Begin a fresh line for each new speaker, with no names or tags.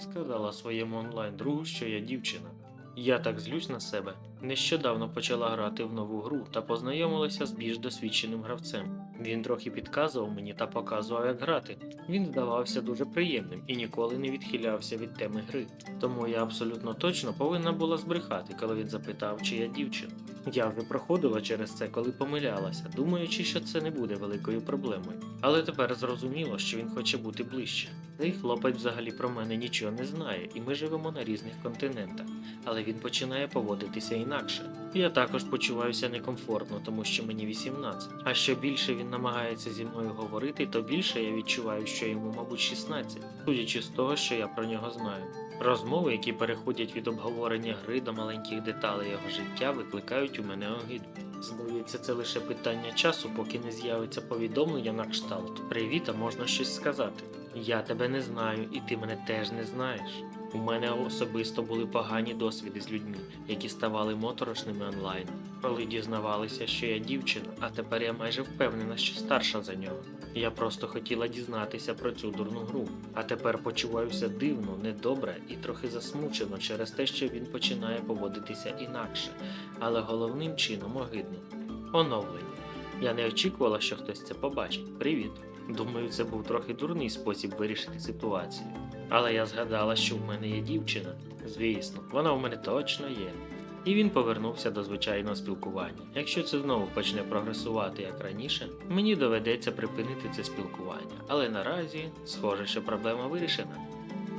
сказала своєму онлайн другу, що я дівчина. Я так злюсь на себе. Нещодавно почала грати в нову гру та познайомилася з більш досвідченим гравцем. Він трохи підказував мені та показував, як грати. Він здавався дуже приємним і ніколи не відхилявся від теми гри. Тому я абсолютно точно повинна була збрехати, коли він запитав, чи я дівчина. Я вже проходила через це, коли помилялася, думаючи, що це не буде великою проблемою. Але тепер зрозуміло, що він хоче бути ближче. Цей хлопець взагалі про мене нічого не знає, і ми живемо на різних континентах але він починає поводитися інакше. Я також почуваюся некомфортно, тому що мені 18. А що більше він намагається зі мною говорити, то більше я відчуваю, що йому, мабуть, 16, судячи з того, що я про нього знаю. Розмови, які переходять від обговорення гри до маленьких деталей його життя, викликають у мене огиду. Здається, це лише питання часу, поки не з'явиться повідомлення на кшталт. Привіт, а можна щось сказати. Я тебе не знаю, і ти мене теж не знаєш. У мене особисто були погані досвіди з людьми, які ставали моторошними онлайн, коли дізнавалися, що я дівчина, а тепер я майже впевнена, що старша за нього. Я просто хотіла дізнатися про цю дурну гру, а тепер почуваюся дивно, недобре і трохи засмучено через те, що він починає поводитися інакше, але головним чином огидно. Оновлення. Я не очікувала, що хтось це побачить. Привіт. Думаю, це був трохи дурний спосіб вирішити ситуацію. Але я згадала, що в мене є дівчина. Звісно, вона в мене точно є. І він повернувся до звичайного спілкування. Якщо це знову почне прогресувати як раніше, мені доведеться припинити це спілкування. Але наразі, схоже, що проблема вирішена.